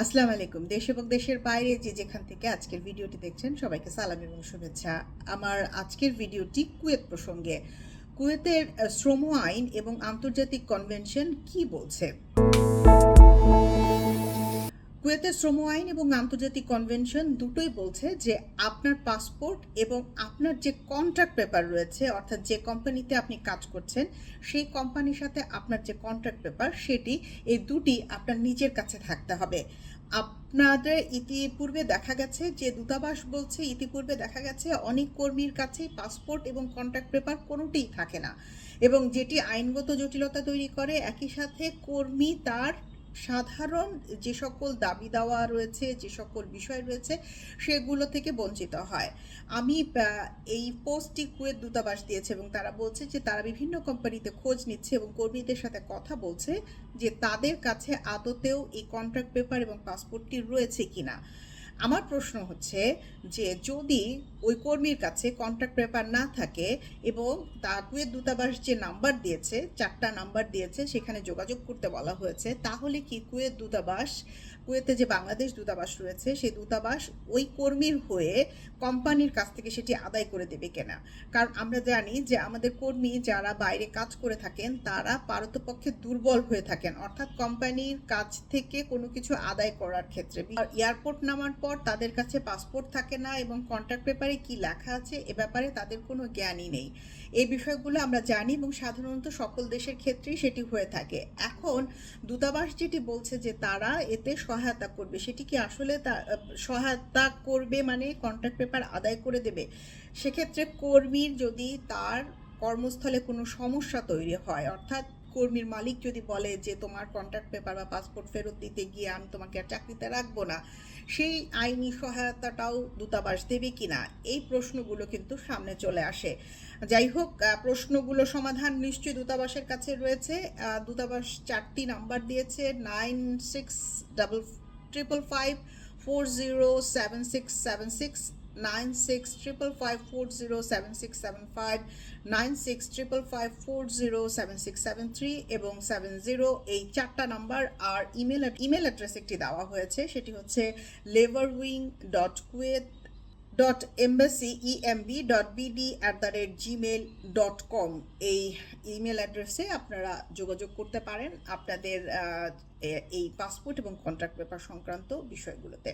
আসসালামু আলাইকুম। দেশ এবং দেশের বাইরে যে যেখান থেকে আজকের ভিডিওটি দেখছেন, সবাইকে সালাম এবং শুভেচ্ছা। আমার আজকের ভিডিওটি কুয়েত প্রসঙ্গে। কুয়েতের শ্রম আইন এবং আন্তর্জাতিক কনভেনশন কি বলছে? কুয়েতের শ্রম আইন এবং আন্তর্জাতিক কনভেনশন দুটোই বলছে যে আপনার পাসপোর্ট এবং আপনার যে কন্ট্রাক্ট পেপার রয়েছে, অর্থাৎ যে কোম্পানিতে আপনি কাজ করছেন, সেই কোম্পানির সাথে আপনার যে কন্ট্রাক্ট পেপার, সেটি এই দুটি আপনার নিজের কাছে থাকতে হবে। আপনাদের ইতিপূর্বে দেখা গেছে যে দূতাবাস বলছে, ইতিপূর্বে দেখা গেছে অনেক কর্মীর কাছেই পাসপোর্ট এবং কন্ট্রাক্ট পেপার কোনোটিই থাকে না। এবং যেটি আইনগত জটিলতা তৈরি করে, একই সাথে কর্মী তার সাধারণ যে সকল দাবি দাওয়া রয়েছে, যে সকল বিষয় রয়েছে, সেগুলো থেকে বঞ্চিত হয়। আমি এই পোস্টটি কুয়েত দূতাবাস দিয়েছে এবং তারা বলছে যে তারা বিভিন্ন কোম্পানিতে খোঁজ নিচ্ছে এবং কর্মীদের সাথে কথা বলছে যে তাদের কাছে আদতেও এই কন্ট্রাক্ট পেপার এবং পাসপোর্টটি রয়েছে কিনা। আমার প্রশ্ন হচ্ছে যে যদি ওই কর্মীর কাছে কন্ট্যাক্ট পেপার না থাকে এবং তা কুয়েত দূতাবাস যে নাম্বার দিয়েছে, চারটা নাম্বার দিয়েছে, সেখানে যোগাযোগ করতে বলা হয়েছে, তাহলে কি কুয়েত দূতাবাস, কুয়েতে যে বাংলাদেশ দূতাবাস রয়েছে সেই দূতাবাস ওই কর্মীর হয়ে কোম্পানির কাছ থেকে সেটি আদায় করে দেবে কিনা? কারণ আমরা জানি যে আমাদের কর্মী যারা বাইরে কাজ করে থাকেন, তারা পারতপক্ষে দুর্বল হয়ে থাকেন। অর্থাৎ কোম্পানির কাছ থেকে কোনো কিছু আদায় করার ক্ষেত্রে এয়ারপোর্ট নামার পর তাদের কাছে পাসপোর্ট থাকে না এবং কন্ট্রাক্ট পেপারে কি লেখা আছে এ ব্যাপারে তাদের কোনো জ্ঞানই নেই। এই বিষয়গুলো আমরা জানি এবং সাধারণত সকল দেশের ক্ষেত্রেই সেটি হয়ে থাকে। এখন দূতাবাস যেটি বলছে যে তারা এতে সহায়তা করবে, সেটি কি আসলে তা- সহায়তা করবে মানে কন্ট্রাক্ট পেপার আদায় করে দেবে? সেক্ষেত্রে কর্মীর যদি তার কর্মস্থলে কোনো সমস্যা তৈরি হয়, অর্থাৎ কর্মীর মালিক যদি বলে যে তোমার কন্ট্রাক্ট পেপার বা পাসপোর্ট ফেরত দিতে গিয়ে আমি তোমাকে আর চাকরিতে রাখব না, সেই আইনি সহায়তাটাও দূতাবাস দেবে কিনা? এই প্রশ্নগুলো কিন্তু সামনে চলে আসে। যাই হোক প্রশ্নগুলো সমাধান নিশ্চয়ই দূতাবাসের কাছে রয়েছে। দূতাবাস চারটি নাম্বার দিয়েছে nine six double triple five four zero seven six seven six nine six triple five four zero seven six seven five nine six triple five four zero seven six seven three এবং seven zero এই চারটা number আর email email address একটি দেওয়া হয়েছে, সেটি হচ্ছে labour wing dot Kuwait dot embassy EMB dot BD at the rate Gmail dot com এই ইমেল অ্যাড্রেসে আপনারা যোগাযোগ করতে পারেন আপনাদের এই পাসপোর্ট এবং কন্ট্রাক্ট পেপার সংক্রান্ত বিষয়গুলোতে।